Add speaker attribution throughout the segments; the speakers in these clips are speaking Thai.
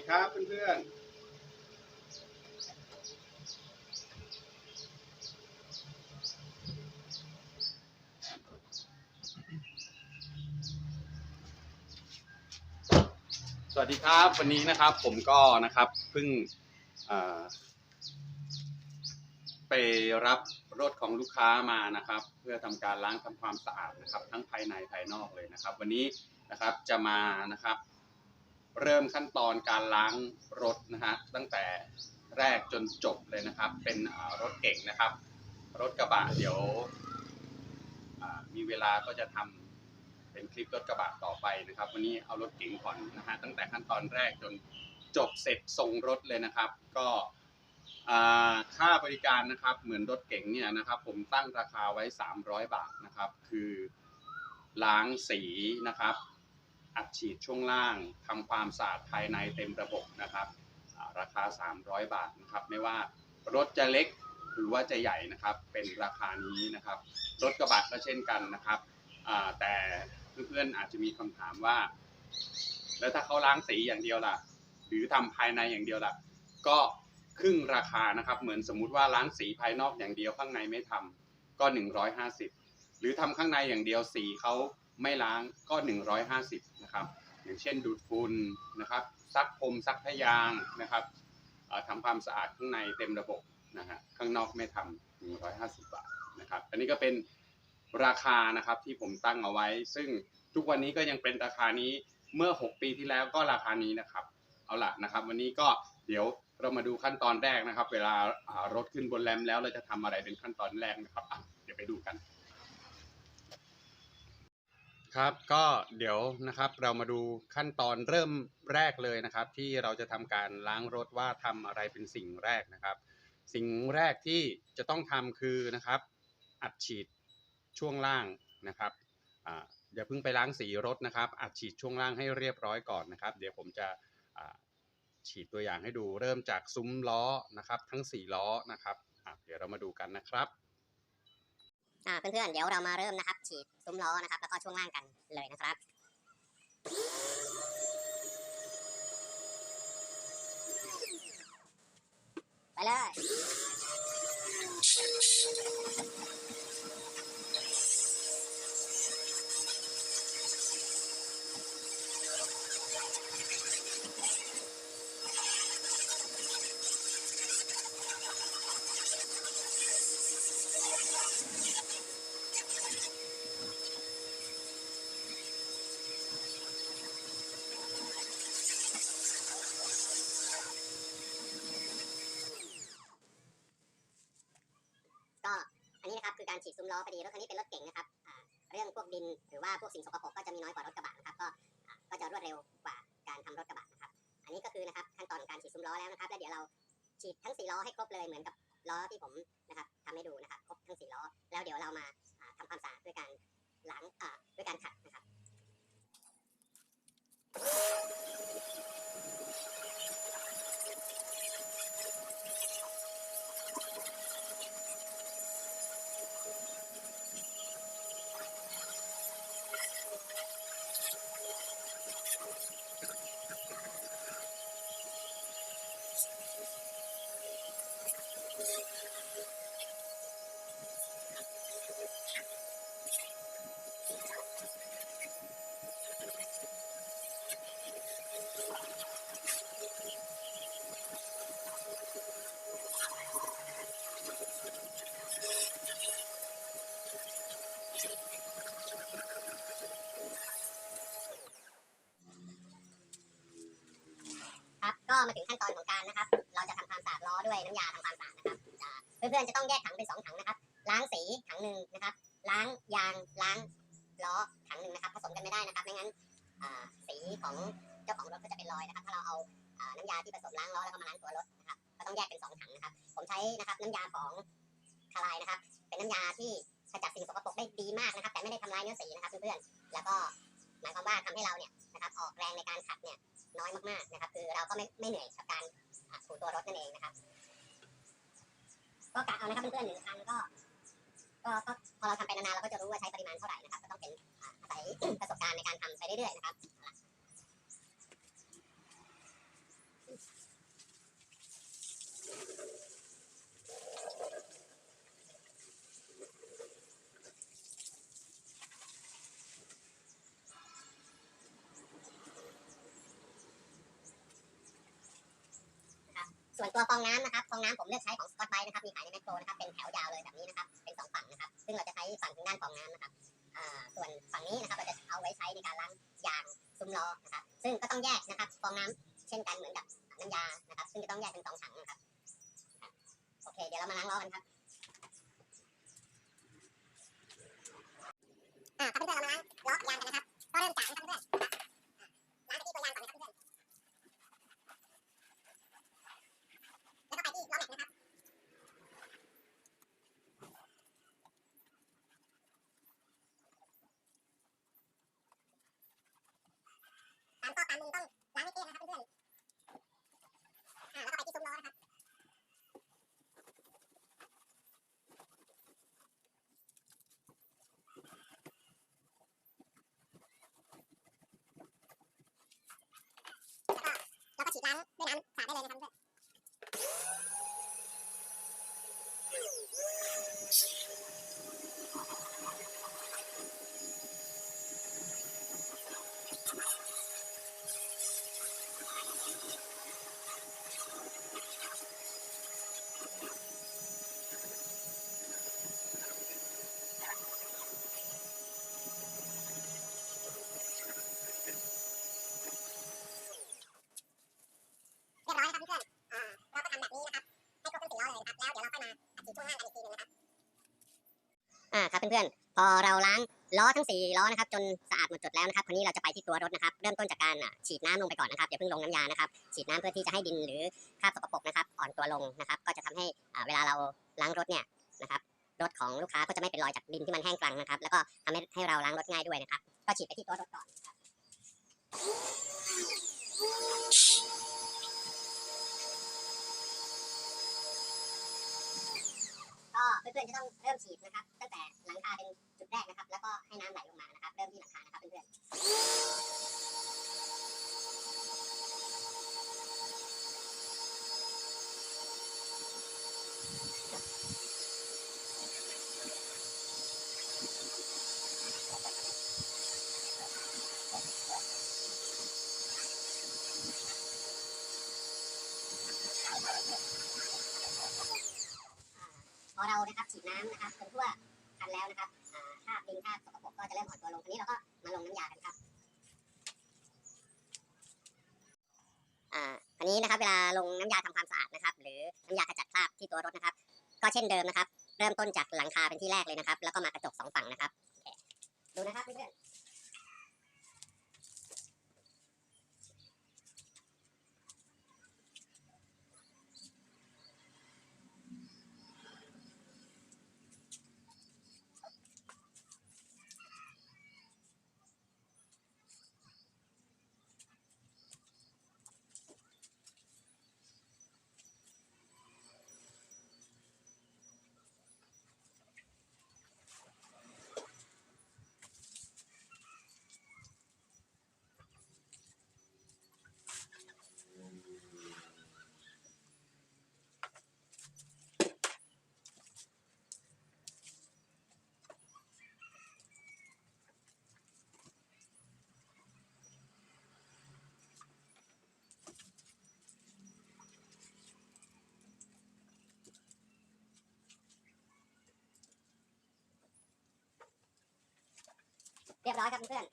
Speaker 1: ดีครับเพื่อนๆสวัสดีครับวันนี้นะครับผมก็นะครับเพิ่งไปรับรถของลูกค้ามานะครับ เพื่อทำการล้างทำความสะอาดนะครับ ทั้งภายในภายนอกเลยนะครับ วันนี้นะครับจะมานะครับ เริ่มขั้นตอนการล้างรถนะฮะตั้งแต่แรกจนจบเลยนะครับ เป็นรถเก่งนะครับ รถกระบะเดี๋ยวมีเวลาก็จะทำเป็นคลิปรถกระบะต่อไปนะครับ วันนี้เอารถเก่งก่อนนะฮะตั้งแต่ขั้นตอนแรกจนจบเสร็จส่งรถเลยนะครับ ก็ค่าบริการนะครับเหมือนรถเก๋งเนี่ยนะครับ ผมตั้งราคาไว้ 300 บาทนะครับ คือล้างสีนะครับ อัดฉีดช่วงล่างทำความสะอาดภายในเต็มระบบนะครับอ่าราคา 300 บาทนะครับไม่ว่ารถจะเล็กหรือว่าจะใหญ่นะครับเป็นราคานี้นะครับรถกระบะก็เช่นกันนะครับอ่าแต่เพื่อนๆอาจจะมีคำถามว่า แล้วถ้าเขาล้างสีอย่างเดียวล่ะ หรือทำภายในอย่างเดียวล่ะ ก็ครึ่งราคานะครับ เหมือนสมมุติว่าล้างสีภายนอกอย่างเดียวข้างในไม่ทำก็ 150 หรือทำข้างในอย่างเดียวสีเขา ไม่ล้างก็ 150นะครับอย่างเช่นดูดฝุ่นนะครับซักพรมซักพยางนะครับทำความสะอาดข้างในเต็มระบบนะฮะข้างนอกไม่ทำ150 บาทนะครับอันนี้ก็เป็นราคานะครับที่ผมตั้งเอาไว้ ซึ่งทุกวันนี้ก็ยังเป็นราคานี้เมื่อ 6 ปีที่แล้วก็ราคานี้นะครับ เอาล่ะนะครับ วันนี้ก็เดี๋ยวเรามาดูขั้นตอนแรกนะครับ เวลารถขึ้นบนแรมแล้วเราจะทำอะไรเป็นขั้นตอนแรกนะครับเดี๋ยวไปดูกัน ครับก็เดี๋ยวนะครับเรามาดูขั้นตอนเริ่มแรกเลยนะครับ ที่เราจะทำการล้างรถว่าทำอะไรเป็นสิ่งแรกนะครับ สิ่งแรกที่จะต้องทำคือนะครับ อัดฉีดช่วงล่างนะครับอย่าเพิ่งไปล้างสีรถนะครับ อัดฉีดช่วงล่างให้เรียบร้อยก่อนนะครับ เดี๋ยวผมจะฉีดตัวอย่างให้ดูเริ่มจากซุ้มล้อนะครับ ทั้งสี่ล้อนะครับเดี๋ยวเรามาดูกันนะครับ
Speaker 2: อ่าเพื่อนๆเดี๋ยวเรามาเริ่มนะครับ ฉีดซุ้มล้อนะครับ แล้วก็ช่วงล่างกันเลยนะครับไปเลย ก็อันนี้นะครับคือการฉีดซุ้มล้อพอดีรถคันนี้เป็นรถเก๋งนะครับอ่าเรื่องพวกดิน หรือว่าพวกสิ่งสกปรกก็จะมีน้อยกว่ารถกระบะนะครับก็ก็จะรวดเร็วกว่าการทำรถกระบะนะครับ อันนี้ก็คือนะครับขั้นตอนของการฉีดซุ้มล้อแล้วนะครับ แล้วเดี๋ยวเราฉีดทั้งสี่ล้อให้ครบเลยเหมือนกับล้อที่ผมนะครับทำให้ดูนะครับครบทั้งสี่ล้อ แล้วเดี๋ยวเรามาทำทำความสะอาดด้วยการล้างด้วยการขัดนะครับก็มาถึงขั้นตอนของการนะครับ เราจะทำความสะอาดล้อด้วย น้ำยาทำความสะอาดนะครับเพื่อนๆจะต้องแยกถังเป็นสองถังนะครับ ล้างสีถังหนึ่งนะครับ ก็กะเอานะครับเพื่อนๆหนึ่งครั้งก็ก็พอเราทำไปนานๆเราก็จะรู้ว่าใช้ปริมาณเท่าไหร่นะครับ ก็ต้องเป็นอาศัยประสบการณ์ในการทำไปเรื่อยๆนะครับส่วนตัวฟองน้ำนะครับฟองน้ำผมเลือกใช้ของสกอต นะครับมีขายในแมคโครนะครับเป็นแถวยาวเลยแบบนี้นะครับเป็นสองฝั่งนะครับ ซึ่งเราจะใช้ฝั่งทางด้านฟองน้ำนะครับส่วนฝั่งนี้นะครับเราจะเอาไว้ใช้ในการล้างยางซุ้มล้อนะครับ ซึ่งก็ต้องแยกนะครับฟองน้ำเช่นกันเหมือนกับน้ำยานะครับ ซึ่งจะต้องแยกเป็นสองถังนะครับโอเค เดี๋ยวเรามาล้างล้อกันครับอ่าเพื่อนๆเรามาล้างล้อยางกันนะครับก็เริ่มจากนะครับเพื่อนๆล้างไปที่ตัวยางก่อนนะครับเพื่อนๆแล้วก็ไปที่ล้อแม็กซ์นะครับ ตามข้อตามมุมต้องล้างให้เกลี้ยงนะครับเพื่อนๆอ่าแล้วก็ไปที่ซุ้มล้อนะครับ แล้วก็แล้วก็ฉีดล้างด้วยน้ำสะอาดได้เลยนะครับเพื่อนเรียบร้อยนะครับเพื่อนๆอ่าเราก็ทำแบบนี้นะครับ ให้ครบทั้งสี่ล้อเลยนะครับ แล้วเดี๋ยวเราค่อยมาอัดฉีดช่วงล่างกันอีกทีหนึงนะครับ อ่าครับ เพื่อนๆ พอเราล้างล้อทั้งสี่ล้อนะครับจนสะอาดหมดจดแล้วนะครับคราวนี้เราจะไปที่ตัวรถนะครับ เริ่มต้นจากการฉีดน้ำลงไปก่อนนะครับอย่าเพิ่งลงน้ำยานะครับฉีดน้ำเพื่อที่จะให้ดินหรือคราบสกปรกนะครับอ่อนตัวลงนะครับ ก็จะทำให้เวลาเราล้างรถเนี่ยนะครับรถของลูกค้าก็จะไม่เป็นรอยจากดินที่มันแห้งกรังนะครับ แล้วก็ทำให้ให้เราล้างรถง่ายด้วยนะครับ ก็ฉีดไปที่ตัวรถก่อนครับ อนๆจะต้องเริ่มฉีดนะครับ ตั้งแต่หลังคาเป็นจุดแรกนะครับ แล้วก็ให้น้ำไหลลงมานะครับ เริ่มที่หลังคานะครับเพื่อนๆพอเรา น้ำนะครับจนทั่วคันแล้วนะครับอ่าคราบดินคราบสกปรกก็จะเริ่มอ่อนตัวลงทีนี้เราก็มาลงน้ำยากันครับอ่าอันนี้นะครับเวลาลงน้ำยาทำความสะอาดนะครับ หรือน้ำยาขจัดคราบที่ตัวรถนะครับ ก็เช่นเดิมนะครับ เริ่มต้นจากหลังคาเป็นที่แรกเลยนะครับ แล้วก็มากระจกสองฝั่งนะครับดูนะครับเพื่อน เรียบร้อยครับเพื่อน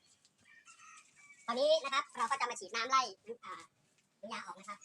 Speaker 2: ตอนนี้นะครับเราก็จะมาฉีดน้ำไล่อ่าน้ำยาออกนะครับ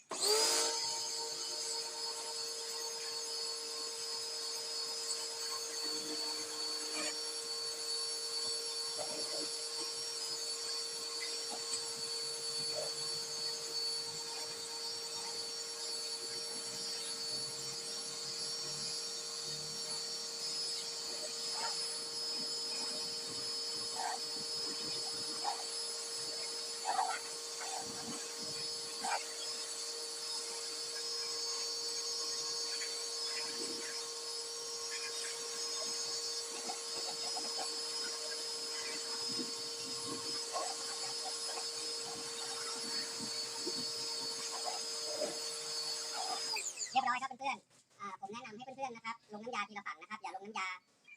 Speaker 2: เรียบร้อยครับเพื่อนๆอ่าผมแนะนำให้เพื่อนๆนะครับ ลงน้ำยาทีละฝั่งนะครับ อย่าลงน้ำยา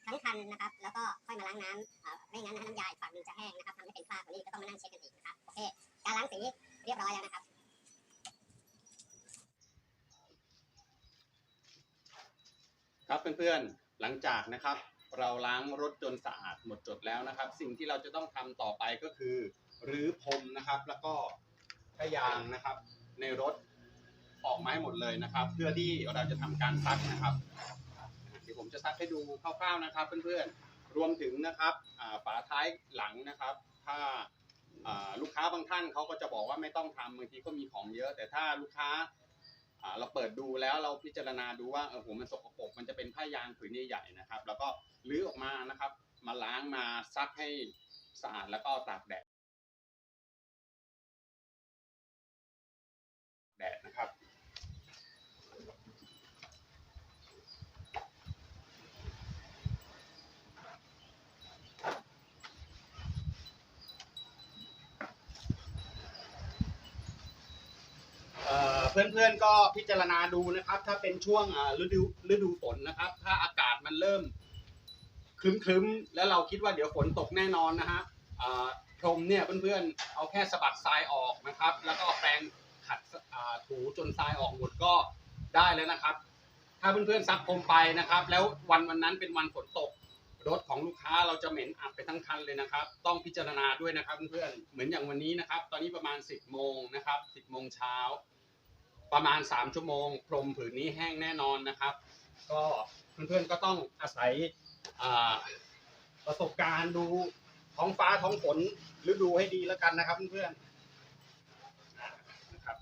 Speaker 2: ทั้งคันนะครับ แล้วก็ค่อยมางน้ำไม่งั้นน้ำยาอีกฝั่งนึงจะแห้งนะครับทำให้เป็นคราบวันนี้ก็ต้องมานั่งเช็ดกันอีกนะครับโอเคการล้างสีเรียบร้อยแล้วนะครับ
Speaker 1: ครับเพื่อนๆ หลังจากนะครับ เราล้างรถจนสะอาดหมดจดแล้วนะครับ สิ่งที่เราจะต้องทำต่อไปก็คือรื้อพรมนะครับ แล้วก็พยางนะครับ ในรถออกมาให้หมดเลยนะครับ เพื่อที่เราจะทำการซักนะครับเดี๋ยวผมจะซักให้ดูคร่าวๆนะครับ เพื่อนๆ รวมถึงนะครับอ่าฝาท้ายหลังนะครับ ถ้าลูกค้าบางท่านเขาก็จะบอกว่าไม่ต้องทำบางทีก็มีของเยอะ แต่ถ้าลูกค้าเราเปิดดูแล้วเราพิจารณาดูว่าเออโหมันสกปรกมันจะเป็นผ้ายางผืนใหญ่ๆนะครับ แล้วก็ลื้อออกมานะครับ มาล้างมาซักให้สะอาดแล้วก็ตากแดดดนะครับ เพื่อนๆก็พิจารณาดูนะครับ ถ้าเป็นช่วงฤดูฤดูฝนนะครับ ถ้าอากาศมันเริ่มครึ้มๆแล้วเราคิดว่าเดี๋ยวฝนตกแน่นอนนะฮะพรมเนี่ยเพื่อนๆ เอาแค่สะบัดทรายออกนะครับ แล้วก็แปรงขัดถูจนทรายออกหมดก็ได้แล้วนะครับ ถ้าเพื่อนๆซักพรมไปนะครับ แล้ววันวันนั้นเป็นวันฝนตกรถของลูกค้าเราจะเหม็นอับไปทั้งคันเลยนะครับ ต้องพิจารณาด้วยนะครับเพื่อนๆเหมือนอย่างวันนี้นะครับ ตอนนี้ประมาณ 10 โมงนะครับ 10 โมงเช้า ประมาณ 3 ชั่วโมง พรมผืนนี้แห้งแน่นอนนะครับ ก็เพื่อนๆก็ต้องอาศัยประสบการณ์ดูท้องฟ้าท้องฝนฤดูให้ดีแล้วกันนะครับเพื่อนๆนะครับ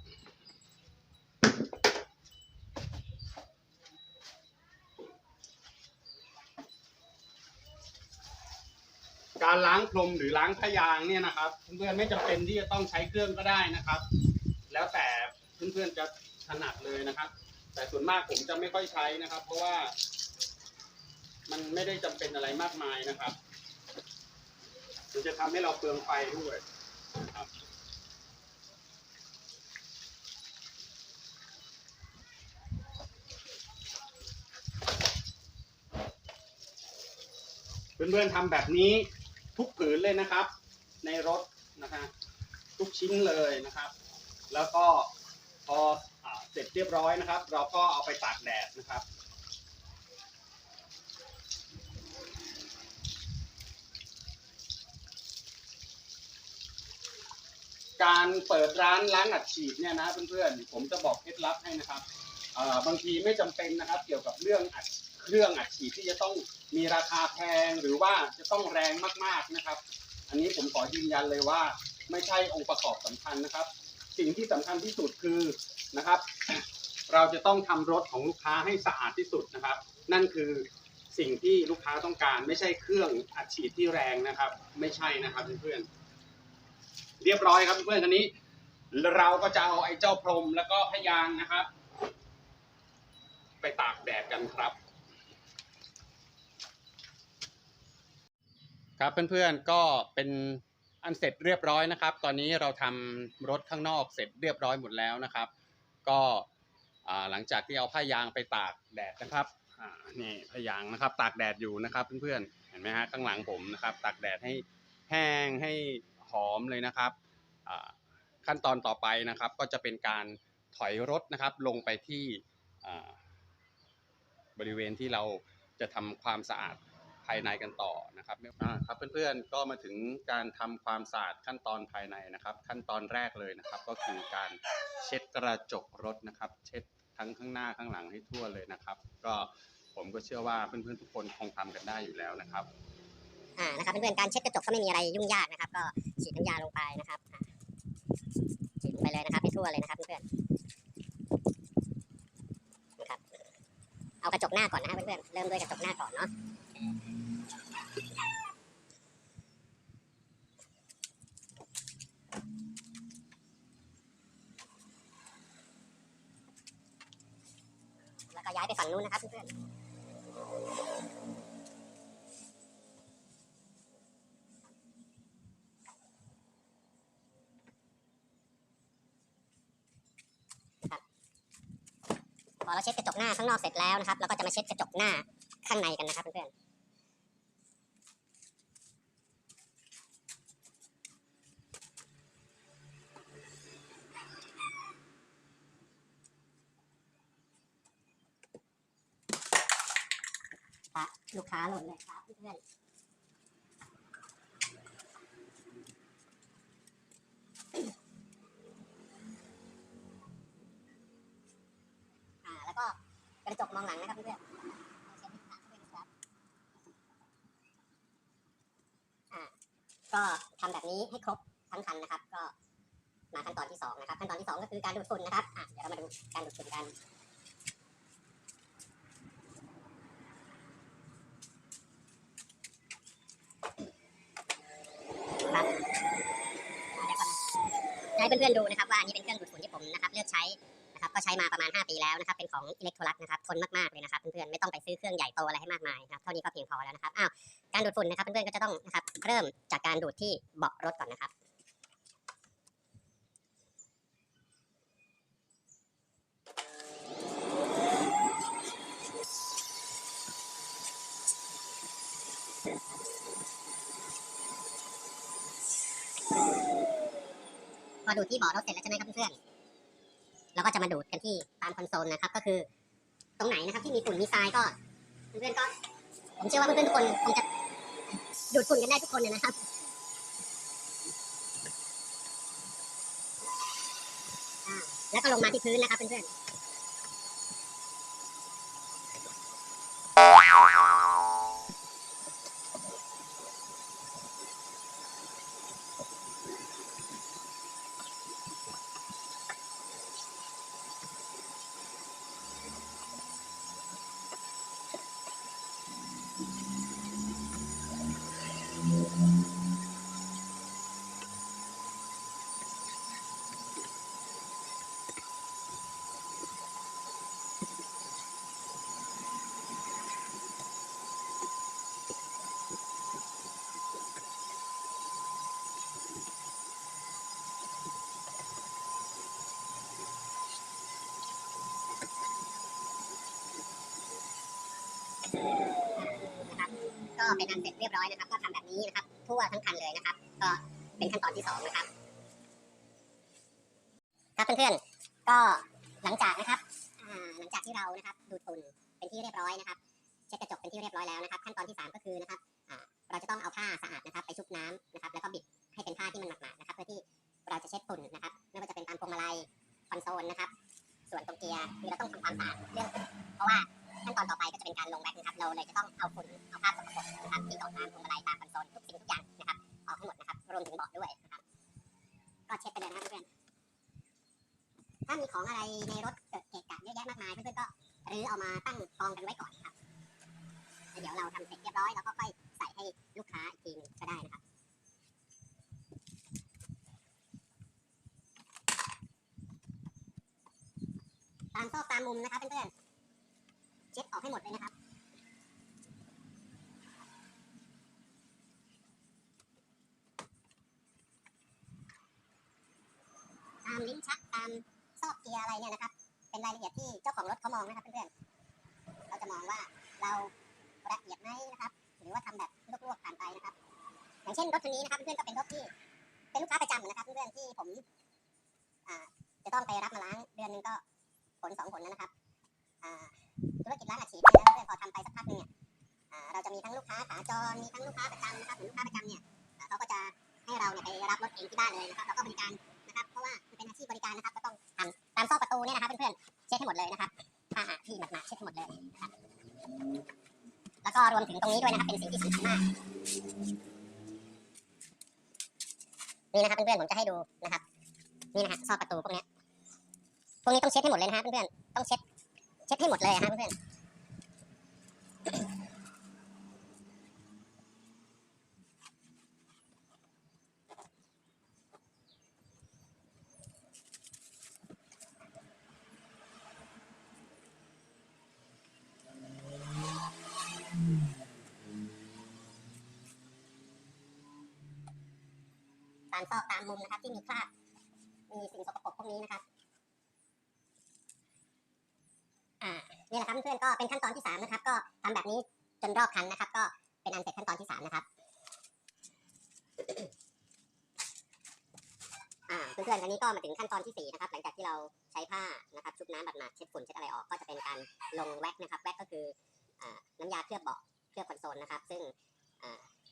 Speaker 1: การล้างพรมหรือล้างพยางเนี่ยนะครับ เพื่อนๆไม่จำเป็นที่จะต้องใช้เครื่องก็ได้นะครับ แล้วแต่ เพื่อนๆจะถนัดเลยนะครับ แต่ส่วนมากผมจะไม่ค่อยใช้นะครับ เพราะว่า มันไม่ได้จำเป็นอะไรมากมายนะครับมันจะทำให้เราเปลืองไฟด้วยนะครับเพื่อนๆทำแบบนี้ทุกผืนเลยนะครับ ในรถนะครับทุกชิ้นเลยนะครับ แล้วก็ พออเสร็จเรียบร้อยนะครับ เราก็เอาไปตากแดดนะครับ การเปิดร้านล้างอัดฉีดเนี่ยนะเพื่อนๆผมจะบอกเคล็ดลับให้นะครับบางทีไม่จำเป็นนะครับ เกี่ยวกับเรื่องอัดเครื่องอัดฉีดที่จะต้องมีราคาแพงหรือว่าจะต้องแรงมากๆนะครับ อันนี้ผมขอยืนยันเลยว่า ไม่ใช่องค์ประกอบสำคัญนะครับ สิ่งที่สำคัญที่สุดคือนะครับ เราจะต้องทำรถของลูกค้าให้สะอาดที่สุดนะครับ นั่นคือสิ่งที่ลูกค้าต้องการไม่ใช่เครื่องอัดฉีดที่แรงนะครับ ไม่ใช่นะครับเพื่อนๆเรียบร้อยครับเพื่อนๆคันนี้ เราก็จะเอาไอ้เจ้าพรมแล้วก็พยางนะครับ ไปตากแดดกันครับ ครับเพื่อนๆก็เป็น อันเสร็จเรียบร้อยนะครับ ตอนนี้เราทำรถข้างนอกเสร็จเรียบร้อยหมดแล้วนะครับ ก็หลังจากที่เอาผ้ายางไปตากแดดนะครับนี่ผ้ายางนะครับ ตากแดดอยู่นะครับเพื่อนๆเห็นไหมฮะข้างหลังผมนะครับ ตากแดดให้แห้งให้หอมเลยนะครับขั้นตอนต่อไปนะครับ ก็จะเป็นการถอยรถนะครับ ลงไปที่บริเวณที่เราจะทำความสะอาด ภายในกันต่อนะครับอ่าครับเพื่อนๆก็มาถึงการทำความสะอาดขั้นตอนภายในนะครับ ขั้นตอนแรกเลยนะครับ ก็คือการเช็ดกระจกรถนะครับ เช็ดทั้งข้างหน้าข้างหลังให้ทั่วเลยนะครับ ก็ผมก็เชื่อว่าเพื่อนๆทุกคนคงทำกันได้อยู่แล้วนะครับ
Speaker 2: อ่านะครับเพื่อนๆการเช็ดกระจกก็ไม่มีอะไรยุ่งยากนะครับ ก็ฉีดน้ำยาลงไปนะครับอ่าฉีดลงไปเลยนะครับให้ทั่วเลยนะครับเพื่อนๆนะครับเอากระจกหน้าก่อนนะครับเพื่อนๆเริ่มด้วยกระจกหน้าก่อนเนาะ แล้วก็ย้ายไปฝั่งนู้นนะครับเพื่อนๆพอเราเช็ดกระจกหน้าข้างนอกเสร็จแล้วนะครับเราก็จะมาเช็ดกระจกหน้าข้างในกันนะครับเพื่อนพ ลูกค้าหล่นเลยครับเพื่อนอ่าแล้วก็กระจกมองหลังนะครับเพื่อนเอาเช็ที่ขาด้วยนะก็ทำแบบนี้ให้ครบทั้งคันนะครับ ก็มาขั้นตอนที่สองนะครับขั้นตอนที่สองก็คือการดูดฝุ่นนะครับอะเดี๋ยวเรามาดูการดูดฝุ่นกัน ครับเดี๋ยวก่อนนะให้เพื่อนๆดูนะครับว่าอันนี้เป็นเครื่องดูดฝุ่นที่ผมนะครับเลือกใช้นะครับ ก็ใช้มาประมาณ 5 ปีแล้วนะครับเป็นของอิเล็กโทรลัสนะครับทนมากๆเลยนะครับเพื่อนๆไม่ต้องไปซื้อเครื่องใหญ่โตอะไรให้มากมายนะครับเท่านี้ก็เพียงพอแล้วนะครับอ้าวการดูดฝุ่นนะครับเพื่อนๆก็จะต้องนะครับเริ่มจากการดูดที่เบาะรถก่อนนะครับพอดูดที่เบาะรถเสร็จแล้วใช่ไหมครับเพื่อน เราก็จะมาดูดกันที่ตามคอนโซลนะครับ ก็คือตรงไหนนะครับที่มีฝุ่นมีทรายก็เพื่อนๆก็ ผมเชื่อว่าเพื่อนๆทุกคนคงจะดูดฝุ่นกันได้ทุกคนเลยนะครับแล้วก็ลงมาที่พื้นนะครับเพื่อนๆ เป็นอันเสร็จเรียบร้อยนะครับ ก็ทำแบบนี้นะครับ ทั่วทั้งคันเลยนะครับ ก็เป็นขั้นตอนที่สองนะครับ ครับเพื่อนๆ ก็หลังจากนะครับหลังจากที่เรานะครับดูดฝุ่นเป็นที่เรียบร้อยนะครับ เช็ดกระจกเป็นที่เรียบร้อยแล้วนะครับ ขั้นตอนที่สามก็คือนะครับเราจะต้องเอาผ้าสะอาดนะครับ ไปชุบน้ำนะครับ แล้วก็บิดให้เป็นผ้าที่มันหนาๆนะครับ เพื่อที่เราจะเช็ดฝุ่นนะครับ ไม่ว่าจะเป็นตามพวงมาลัยคอนโซลนะครับ ส่วนตรงเกียร์คือเราต้องทำความสะอาดเรื่องเพราะว่า ขั้นตอนต่อไปก็จะเป็นการลงแว็กนะครับ เราเลยจะต้องเอาฝุ่นเอาคราบสกปรกนะครับที่เกตามพวงมาลัยตามคอนโซลทุกสิ่งทุกอย่างนะครับ ออกให้หมดนะครับ รวมถึงเบาะด้วยนะครับ ก็เช็ดไปเลยนะครับเพื่อนถ้ามีของอะไรในรถเกิดเกะกะเยอะแยะมากมายเพื่อนๆก็รื้อเอามาตั้งกองกันไว้ก่อนครับแล้วเดี๋ยวเราทำเสร็จเรียบร้อยเราก็ค่อยใส่ให้ลูกค้าอีกทีนึงก็ได้นะครับตามซอกตามมุมนะครับเพื่อนๆ เช็ดออกให้หมดเลยนะครับ ตามลิ้นชักตามซอกเกียร์อะไรเนี่ยนะครับ เป็นรายละเอียดที่เจ้าของรถเขามองนะครับเพื่อนๆ เราจะมองว่าเราละเอียดไหมนะครับ หรือว่าทำแบบลวกๆผ่านไปนะครับ อย่างเช่นรถคันนี้นะครับเพื่อนๆก็เป็นรถที่ เป็นลูกค้าประจำนะครับเพื่อนๆที่ผมจะต้องไปรับมาล้างเดือนนึงก็ผลสองผลแล้วนะครับ อ่า ธุรกิจร้านอัดฉีดเนี่ยนะเพื่อนพอทำไปสักพักหนึงเนี่ยเราจะมีทั้งลูกค้าขาจรมีทั้งลูกค้าประจำนะครับหมือลูกค้าประจำเนี่ยเขาก็จะให้เราเนี่ยไปรับรถเองที่บ้านเลยนะครับเราก็บริการนะครับเพราะว่ามันเป็นอาชีพบริการนะครับก็ต้องทำตามซอกประตูเนี่ยนะครับเพื่อนๆเช็ดให้หมดเลยนะครับผ้าหาที่หมาดๆเช็ดให้หมดเลยนะครับแล้วก็รวมถึงตรงนี้ด้วยนะครับเป็นสิ่งที่สำคัญมากนี่นะครับเพื่อนๆผมจะให้ดูนะครับนี่นะฮะซอกประตูพวกนี้พวกนี้ต้องเช็ดให้หมดเลยนะฮะเพื่อนๆต้องเช็ด เช็ดให้หมดเลยฮะเพื่อนตามซอกตามมุมนะครับที่มีคราบมีสิ่งสกปรกพวกนี้นะครับ อ่า นี่แหละครับเพื่อนๆก็เป็นขั้นตอนที่สามนะครับก็ทำแบบนี้จนรอบคันนะครับ ก็เป็นอันเสร็จขั้นตอนที่สามนะครับเพื่อนๆอันนี้ก็มาถึงขั้นตอนที่สี่นะครับหลังจากที่เราใช้ผ้านะครับชุบน้ำบัดหมาดเช็ดฝุ่นเช็ดอะไรออกก็จะเป็นการลงแว็กนะครับแว็กก็คือน้ำยาเคลือบเบาะเคลือบคอนโซลนะครับ ซึ่ง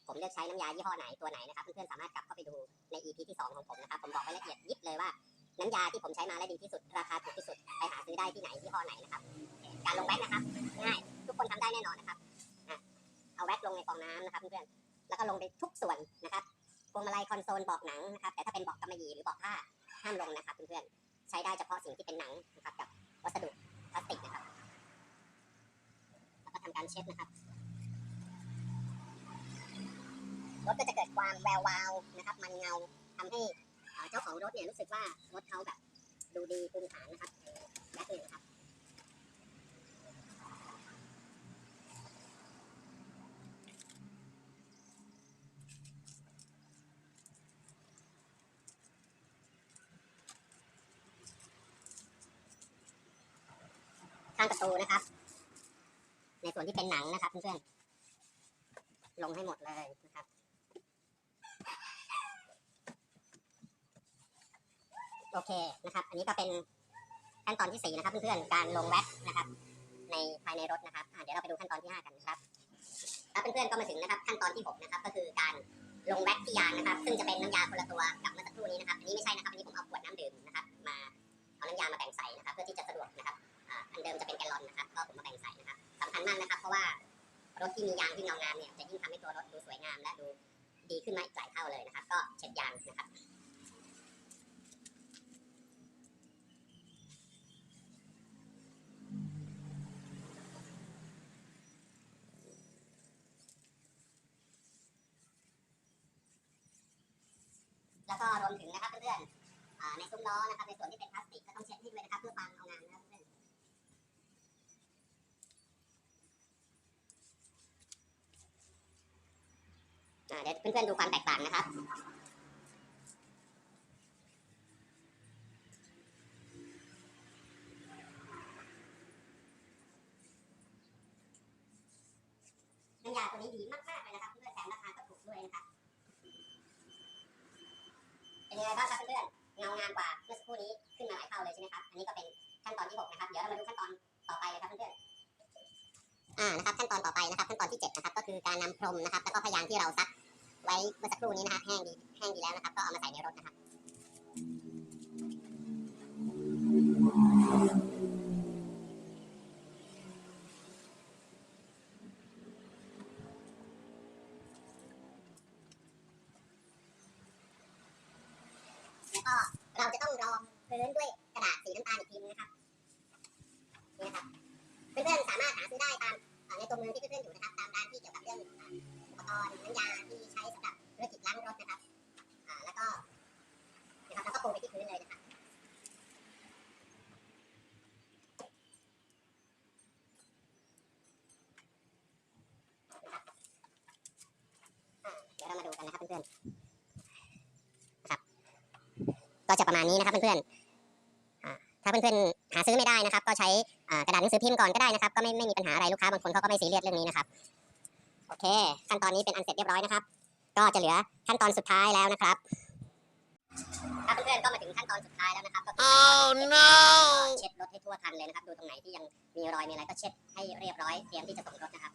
Speaker 2: ผมเลือกใช้น้ำยายี่ห้อไหนตัวไหนนะครับ เพื่อนๆสามารถกลับเข้าไปดูใน EP ที่ 2 ของผมนะครับ ผมบอกไว้ละเอียดยิบเลยว่าน้ำยาที่ผมใช้มาและดีที่สุด ราคาถูกที่สุดไปหาซื้อได้ที่ไหนยี่ห้อไหนนะครับ การลงแว็กนะครับง่ายทุกคนทำได้แน่นอนนะครับเอาแว็กลงในฟองน้ำนะครับเพื่อนๆแล้วก็ลงไปทุกส่วนนะครับพวงมาลัยคอนโซลเบอกหนังนะครับ แต่ถ้าเป็นเบอกกำมะหยี่หรือเบอกผ้าห้ามลงนะครับเพื่อนๆใช้ได้เฉพาะสิ่งที่เป็นหนังนะครับกับวัสดุพลาสติกนะครับแล้วก็ทำการเช็ดนะครับรถก็จะเกิดความแวววาวนะครับ มันเงาทำให้เจ้าของรถเนี่ยรู้สึกว่ารถเขาแบบดูดีภูมิฐานนะครับแบ็คเลยนะครับ ประตูนะครับ ในส่วนที่เป็นหนังนะครับเพื่อนๆลงให้หมดเลยนะครับโอเคนะครับ อันนี้ก็เป็นขั้นตอนที่สี่นะครับ เพื่อนๆการลงแว็กซ์นะครับ ในภายในรถนะครับเดี๋ยวเราไปดูขั้นตอนที่ห้ากันนะครับแล้วเพื่อนๆก็มาถึงนะครับ ขั้นตอนที่หกนะครับ ก็คือการลงแว็กซ์ที่ยางนะครับ ซึ่งจะเป็นน้ำยาคนละตัวกับเมื่อสักครู่นี้นะครับ อันนี้ไม่ใช่นะครับ อันนี้ผมเอาขวดน้ำดื่มนะครับ มาเอาน้ำยามาแบ่งใส่นะครับ เพื่อที่จะสะดวกนะครับ อันเดิมจะเป็นแกลลอนนะครับ ก็ผมมาแบ่งใส่นะครับสำคัญมากนะครับ เพราะว่ารถที่มียางที่เงางามเนี่ยจะยิ่งทำให้ตัวรถดูสวยงามและดูดีขึ้นมาอีกหลายเท่าเลยนะครับ ก็เช็ดยางนะครับแล้วก็รวมถึงนะครับเพื่อนๆในซุ้มล้อนะครับในส่วนที่เป็นพลาสติกก็ต้องเช็ดให้ด้วยนะครับเพื่อความเอางามนะครับเพื่อน เดี๋ยวเพื่อนๆดูความแตกต่างนะครับน้ำยาตัวนี้ดีมากๆเลยนะครับเพื่อนๆแถมราคาก็ถูกด้วยนะครับเป็นยังไงบ้างครับเพื่อนๆเงางามกว่าเมื่อสักครู่นี้ขึ้นมาหลายเท่าเลยใช่ไหมครับ อันนี้ก็เป็นขั้นตอนที่หกนะครับ เดี๋ยวเรามาดูขั้นตอนต่อไปเลยครับเพื่อนๆอ่านะครับขั้นตอนต่อไปนะครับขั้นตอนที่เจ็ดนะครับก็คือการนำพรมนะครับแล้วก็พยางที่เราซัก ว้เมื่อสักครู่นี้นะครับแห้งดีแห้งดีแล้วนะครับ ก็เอามาใส่ในรถนะครับแล้วก็เราจะต้องรองพื้นด้วยกระดาษสีน้ำตาลอีกทีนึงนะครับนี่นะครับเพื่อนๆสามารถหาซื้อได้ตามในตัวเมืองที่เพื่อนๆอยู่นะครับ ตามร้านที่เกี่ยวกับเรื่อง รณ์น้ำยาที่ใช้สำหรับธุรกิจล้างรถนะครับแล้วก็นะครับแล้วก็ปูไปที่พื้นเลยนะครับเดี๋ยวเรามาดูกันนะครับเพื่อนๆนะครับ ก็จะประมาณนี้นะครับเพื่อนๆถ้าเพื่อนๆหาซื้อไม่ได้นะครับ ก็ใช้กระดาษหนังสือพิมพ์ก่อนก็ได้นะครับ ก็ไม่ไม่มีปัญหาอะไรลูกค้าบางคนเขาก็ไม่ซีเรียสเรื่องนี้นะครับ โอเค ขั้นตอนนี้เป็นอันเสร็จเรียบร้อยนะครับ ก็จะเหลือขั้นตอนสุดท้ายแล้วนะครับครับเพื่อนๆก็มาถึงขั้นตอนสุดท้ายแล้วนะครับก็คือ
Speaker 3: Oh no!
Speaker 2: เช็ดรถให้ทั่วทันเลยนะครับ ดูตรงไหนที่ยังมีรอยมีอะไรก็เช็ดให้เรียบร้อยเตรียมที่จะส่งรถนะครับ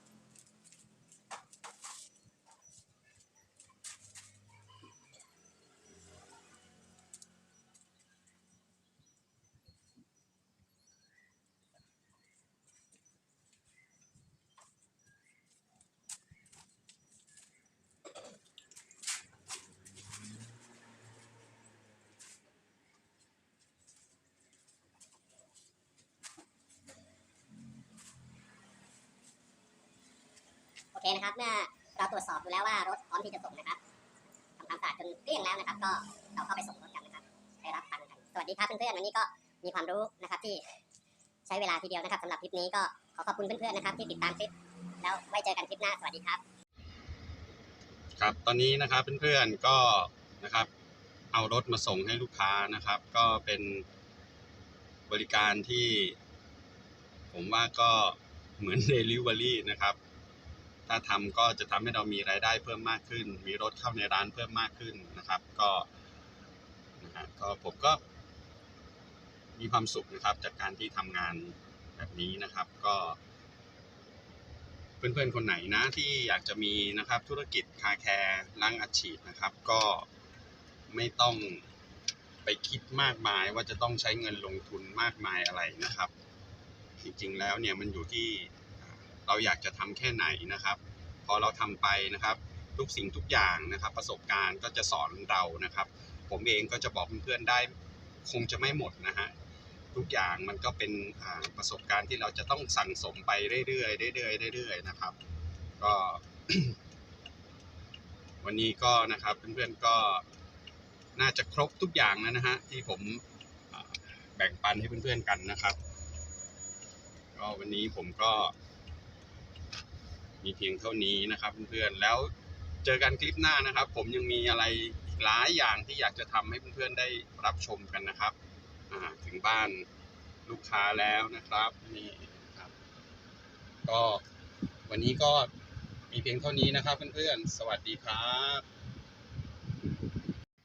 Speaker 2: โอ เคนะครับเมื่อเราตรวจสอบดูแล้วว่ารถพร้อมที่จะส่งนะครับทำความสะอาดจนเกลี้ยงแล้วนะครับ ก็เราเข้าไปส่งรถกันนะครับไปรับตังกันสวัสดีครับเพื่อนๆวันนี้ก็มีความรู้นะครับที่ใช้เวลาทีเดียวนะครับสำหรับคลิปนี้ก็ขอขอบคุณเพื่อนๆนะครับ ที่ติดตามคลิป แล้วไว้เจอกันคลิปหน้าสวัสดีครับ
Speaker 1: ครับตอนนี้นะครับเพื่อนๆก็นะครับ เอารถมาส่งให้ลูกค้านะครับ ก็เป็นบริการที่ ผมว่าก็เหมือน Delivery นะครับ ถ้าทำก็จะทำให้เรามีรายได้เพิ่มมากขึ้น มีรถเข้าในร้านเพิ่มมากขึ้นนะครับ ก็นะฮะก็ผมก็ มีความสุขนะครับ จากการที่ทำงานแบบนี้นะครับก็ เพื่อนๆคนไหนนะที่อยากจะมีนะครับ ธุรกิจคาแคร์ล้างอัดฉีดนะครับ ก็ไม่ต้องไปคิดมากมายว่าจะต้องใช้เงินลงทุนมากมายอะไรนะครับ จริงๆแล้วเนี่ยมันอยู่ที่ เราอยากจะทำแค่ไหนนะครับ พอเราทำไปนะครับ ทุกสิ่งทุกอย่างนะครับ ประสบการณ์ก็จะสอนเรานะครับ ผมเองก็จะบอกเพื่อนๆได้คงจะไม่หมดนะฮะทุกอย่างมันก็เป็นประสบการณ์ที่เราจะต้องสั่งสมไปเรื่อยๆเรื่อยๆเรื่อยๆนะครับ ก็วันนี้ก็นะครับเพื่อนๆก็น่าจะครบทุกอย่างแล้วนะฮะที่ผมแบ่งปันให้เพื่อนๆกันนะครับก็วันนี้ผมก็ มีเพียงเท่านี้นะครับเพื่อนๆแล้วเจอกันคลิปหน้านะครับ ผมยังมีอะไรอีกหลายอย่างที่อยากจะทำให้เพื่อนๆได้รับชมกันนะครับถึงบ้านลูกค้าแล้วนะครับนี่ครับ ก็วันนี้ก็มีเพียงเท่านี้นะครับเพื่อนๆ สวัสดีครับ